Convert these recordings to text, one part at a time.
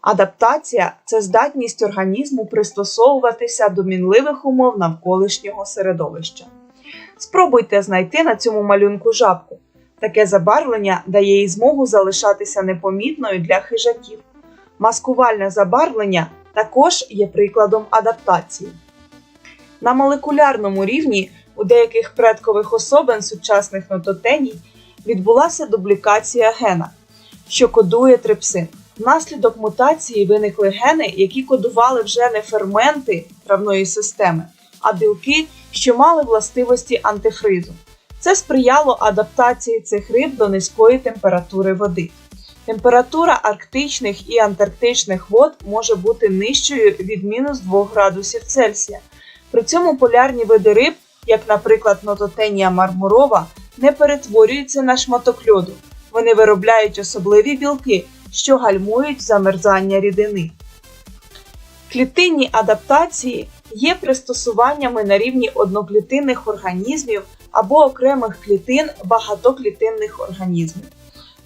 Адаптація це здатність організму пристосовуватися до мінливих умов навколишнього середовища. Спробуйте знайти на цьому малюнку жабку. Таке забарвлення дає їй змогу залишатися непомітною для хижаків. Маскувальне забарвлення також є прикладом адаптації. На молекулярному рівні у деяких предкових особин сучасних нототеній відбулася дублікація гена, що кодує трипсин. Внаслідок мутації виникли гени, які кодували вже не ферменти травної системи, а білки, що мали властивості антифризу. Це сприяло адаптації цих риб до низької температури води. Температура арктичних і антарктичних вод може бути нижчою від мінус 2 градусів Цельсія. При цьому полярні види риб, як, наприклад, нототенія мармурова, не перетворюються на шматок льоду. Вони виробляють особливі білки, що гальмують замерзання рідини. Клітинні адаптації є пристосуваннями на рівні одноклітинних організмів або окремих клітин багатоклітинних організмів.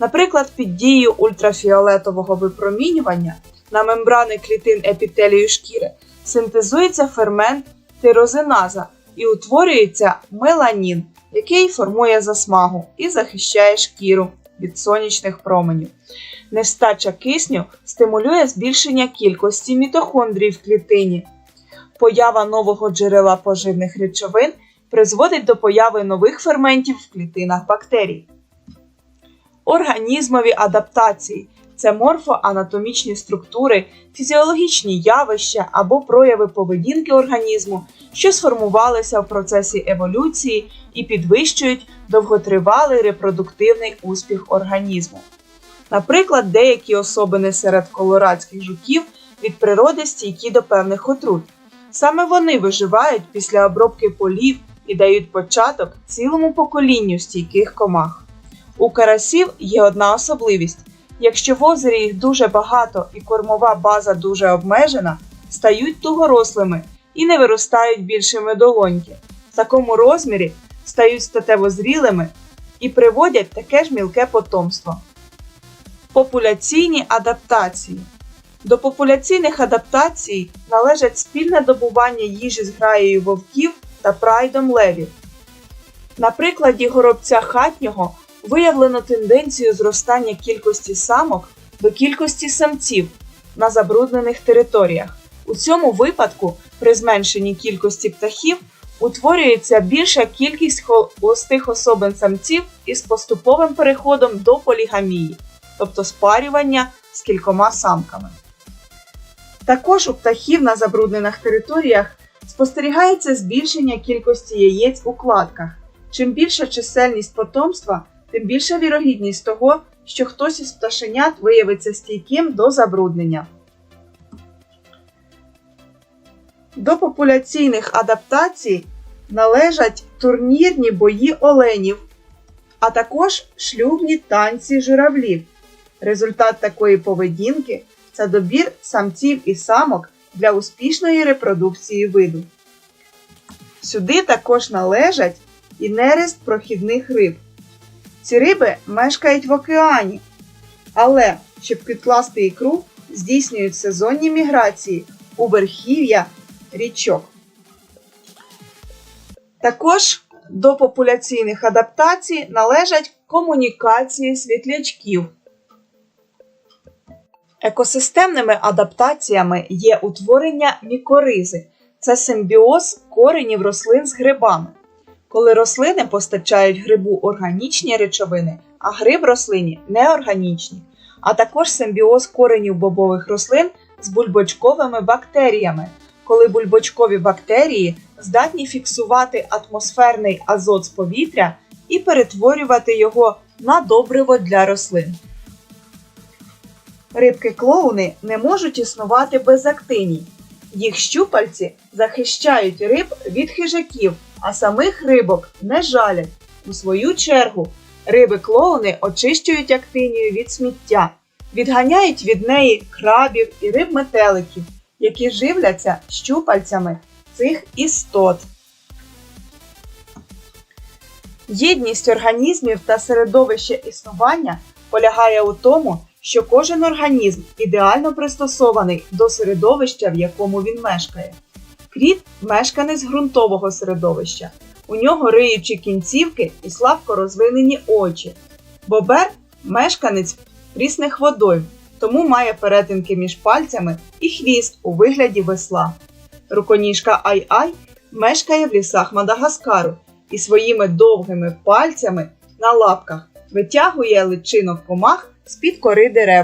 Наприклад, під дією ультрафіолетового випромінювання на мембрани клітин епітелію шкіри синтезується фермент тирозиназа і утворюється меланін, який формує засмагу і захищає шкіру від сонячних променів. Нестача кисню стимулює збільшення кількості мітохондрій в клітині. Поява нового джерела поживних речовин призводить до появи нових ферментів в клітинах бактерій. Організмові адаптації це морфоанатомічні структури, фізіологічні явища або прояви поведінки організму, що сформувалися в процесі еволюції і підвищують довготривалий репродуктивний успіх організму. Наприклад, деякі особини серед колорадських жуків від природи стійкі до певних отрут. Саме вони виживають після обробки полів і дають початок цілому поколінню стійких комах. У карасів є одна особливість: якщо в озері їх дуже багато і кормова база дуже обмежена, стають тугорослими і не виростають більшими долоньки. В такому розмірі стають статево зрілими і приводять таке ж мілке потомство. Популяційні адаптації. До популяційних адаптацій належать спільне добування їжі з граєю вовків та прайдом левів. На прикладі горобця хатнього виявлено тенденцію зростання кількості самок до кількості самців на забруднених територіях. У цьому випадку, при зменшенні кількості птахів, утворюється більша кількість холостих особин самців із поступовим переходом до полігамії, тобто спарювання з кількома самками. Також у птахів на забруднених територіях спостерігається збільшення кількості яєць у кладках. Чим більша чисельність потомства, тим більша вірогідність того, що хтось із пташенят виявиться стійким до забруднення. До популяційних адаптацій належать турнірні бої оленів, а також шлюбні танці журавлів. Результат такої поведінки це добір самців і самок для успішної репродукції виду. Сюди також належать і нерест прохідних риб. Ці риби мешкають в океані, але щоб підкласти ікру, здійснюють сезонні міграції у верхів'я річок. Також до популяційних адаптацій належать комунікації світлячків. Екосистемними адаптаціями є утворення мікоризи це симбіоз коренів рослин з грибами. Коли рослини постачають грибу органічні речовини, а гриб рослині неорганічні, а також симбіоз коренів бобових рослин з бульбочковими бактеріями, коли бульбочкові бактерії здатні фіксувати атмосферний азот з повітря і перетворювати його на добриво для рослин. Рибки-клоуни не можуть існувати без актиній. Їх щупальці захищають риб від хижаків, а самих рибок не жалять. У свою чергу, риби-клоуни очищують актинію від сміття, відганяють від неї крабів і риб-метеликів, які живляться щупальцями цих істот. Єдність організмів та середовище існування полягає у тому, що кожен організм ідеально пристосований до середовища, в якому він мешкає. Кріт мешканець ґрунтового середовища. У нього риючі кінцівки і слабко розвинені очі. Бобер мешканець прісних водойм, тому має перетинки між пальцями і хвіст у вигляді весла. Руконіжка Ай-Ай мешкає в лісах Мадагаскару і своїми довгими пальцями на лапках витягує личинок комах з-під кори дерев.